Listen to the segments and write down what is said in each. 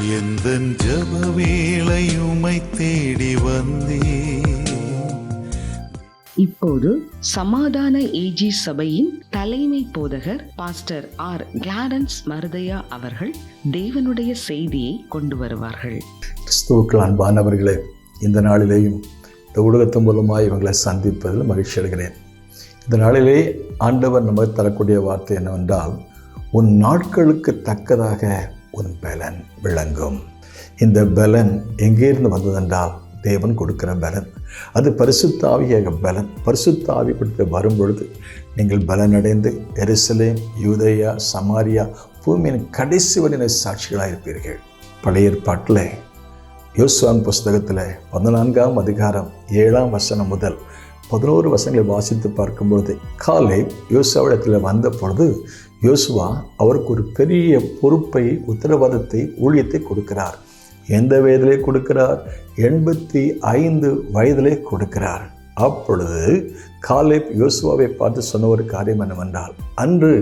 எந்த ஜப வேளையுமை தேடி வந்தே? இப்போது சமாதான ஏஜி சபையின் தலைமை போதகர் பாஸ்டர் ஆர் கிளாரன்ஸ் மருதையா அவர்கள் தேவனுடைய செய்தியை கொண்டு வருவார்கள். கிறிஸ்துவுக்கள் அன்பானவர்களே இந்த நாளிலேயும் இந்த ஊடகத்தின் மூலமாக இவங்களை சந்திப்பதில் மகிழ்ச்சி அடைகிறேன். இந்த நாளிலே ஆண்டவர் நமக்கு தரக்கூடிய வார்த்தை என்னவென்றால் உன் நாட்களுக்கு தக்கதாக உன் பலன் விளங்கும். இந்த பலன் எங்கேருந்து வந்ததென்றால் தேவன் கொடுக்கிற பலன். அது பரிசுத்தாவியாக பலன். பரிசுத்தாவி கொடுத்து வரும்பொழுது நீங்கள் பலனடைந்து எருசலேம் யூதயா சமாரியா பூமியின் கடைசி வரையின சாட்சிகளாக இருப்பீர்கள் பழைய ஏற்பாட்டில் யோசுவான் புஸ்தகத்தில் பதினான்காம் அதிகாரம் ஏழாம் வசனம் முதல் பதினோரு வசனங்களை வாசித்து பார்க்கும்பொழுது காலை யோசாவிடத்தில் வந்த பொழுது யோசுவா அவருக்கு ஒரு பெரிய பொறுப்பை உத்தரவாதத்தை ஊழியத்தை கொடுக்கிறார். எந்த வயதிலே கொடுக்கிறார்? எண்பத்தி ஐந்து வயதிலே கொடுக்கிறார். அப்பொழுது காலேப் யோசுவாவை பார்த்து சொன்ன ஒரு காரியம் என்னவென்றால் அன்று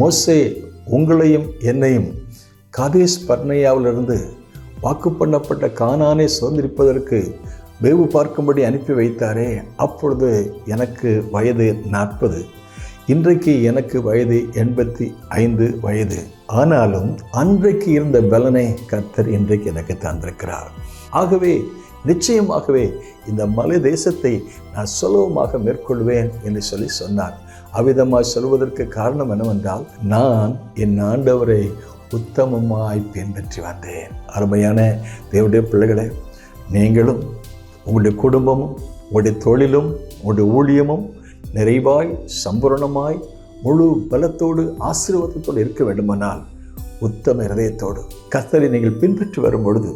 மோசே உங்களையும் என்னையும் காதேஷ் பர்னையாவிலிருந்து வாக்கு பண்ணப்பட்ட கானானை சுதந்திரிப்பதற்கு வேவு பார்க்கும்படி அனுப்பி வைத்தாரே அப்பொழுது எனக்கு வயது நாற்பது. இன்றைக்கு எனக்கு வயது எண்பத்தி ஐந்து வயது. ஆனாலும் அன்றைக்கு இருந்த பலனை கர்த்தர் இன்றைக்கு எனக்கு தந்திருக்கிறார். ஆகவே நிச்சயமாகவே இந்த மலை தேசத்தை நான் சுலபமாக மேற்கொள்வேன் என்று சொல்லி சொன்னார். அவ்விதமாக சொல்வதற்கு காரணம் என்னவென்றால் நான் என் ஆண்டவரை உத்தமமாய் பின்பற்றி வந்தேன். அருமையான தேவடைய பிள்ளைகளே நீங்களும் உங்களுடைய குடும்பமும் உங்களுடைய தொழிலும் உங்களுடைய ஊழியமும் நிறைவாய் சம்பூரணமாய் முழு பலத்தோடு ஆசீர்வாதத்தோடு இருக்க வேண்டுமானால் உத்தம இருதயத்தோடு கர்த்தரை நீங்கள் பின்பற்றி வரும் பொழுது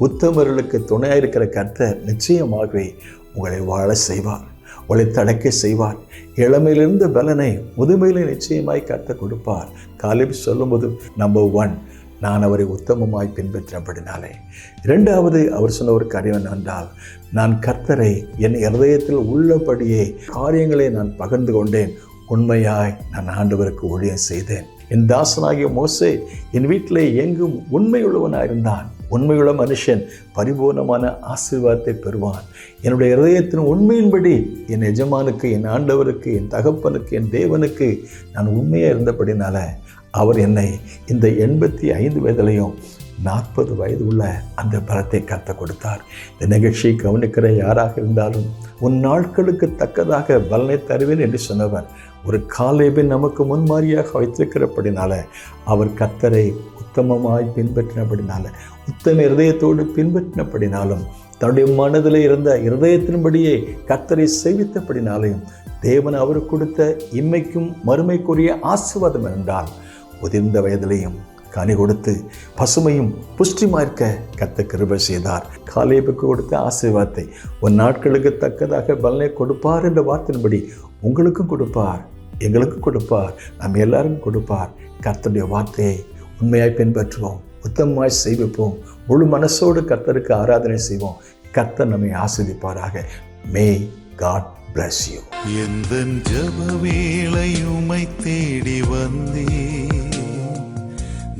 உத்தமர்களுக்கு துணையாக இருக்கிற கர்த்தர் நிச்சயமாகவே உங்களை வாழ செய்வார் உங்களை தடக்க செய்வார். இளமையிலிருந்து பலனை முதுமையில நிச்சயமாய் கர்த்தர் கொடுப்பார். காலிப் சொல்லும்போது நம்பர் ஒன் நான் அவரை உத்தமமாய் பின்பற்றினபடினாலே. இரண்டாவது அவர் சொன்ன ஒரு காரியம் என்னவென்றால் நான் கர்த்தரை என் இருதயத்தில் உள்ளபடியே காரியங்களை நான் பகிர்ந்து கொண்டேன். உண்மையாய் நான் ஆண்டவருக்கு ஊழியம் செய்தேன். என் தாசனாகிய மோசே என் வீட்டிலே எங்கும் உண்மையுள்ளவனாயிருந்தான். உண்மையுள்ள மனுஷன் பரிபூர்ணமான ஆசீர்வாதத்தை பெறுவான். என்னுடைய இருதயத்தின் உண்மையின்படி என் எஜமானுக்கு என் ஆண்டவருக்கு என் தகப்பனுக்கு என் தேவனுக்கு நான் உண்மையாக இருந்தபடினால அவர் என்னை இந்த எண்பத்தி ஐந்து வயதிலையும் நாற்பது வயது உள்ள அந்த பலத்தை கத்த கொடுத்தார். இந்த நிகழ்ச்சியை கவனிக்கிற யாராக இருந்தாலும் உன் நாட்களுக்கு தக்கதாக பலனை தருவேன் என்று சொன்னவர் ஒரு காலேபை நமக்கு முன்மாதிரியாக வைத்திருக்கிறபடினால அவர் கத்தரை உத்தமமாய் பின்பற்றினபடினால உத்தம இருதயத்தோடு பின்பற்றினபடினாலும் தன்னுடைய மனதில் இருந்த இருதயத்தின்படியே கத்தரை சேவித்தபடினாலையும் தேவன் அவருக்கு கொடுத்த இம்மைக்கும் மறுமைக்குரிய ஆசிர்வாதம் என்றால் உதிர்ந்த வயதிலையும் கனி கொடுத்து பசுமையும் புஷ்டிமா இருக்க கத்த கிருபை செய்தார். காலேபுக்கு கொடுத்த ஆசீர்வாதத்தை உன் நாட்களுக்கு தக்கதாக பலனை கொடுப்பார் என்ற வார்த்தையின்படி உங்களுக்கும் கொடுப்பார் எங்களுக்கும் கொடுப்பார் நம்ம எல்லாருக்கும் கொடுப்பார். கர்த்தருடைய வார்த்தையை உண்மையாய் பின்பற்றுவோம் உத்தமமாய் செய்விப்போம் முழு மனசோடு கர்த்தருக்கு ஆராதனை செய்வோம். கர்த்தர் நம்மை ஆசிரிப்பாராக மே காட் பிளஸ் யூ எந்த ஜப வேளையுமை தேடி வந்தே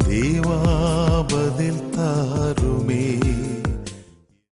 தேவா பதில் தாருமே.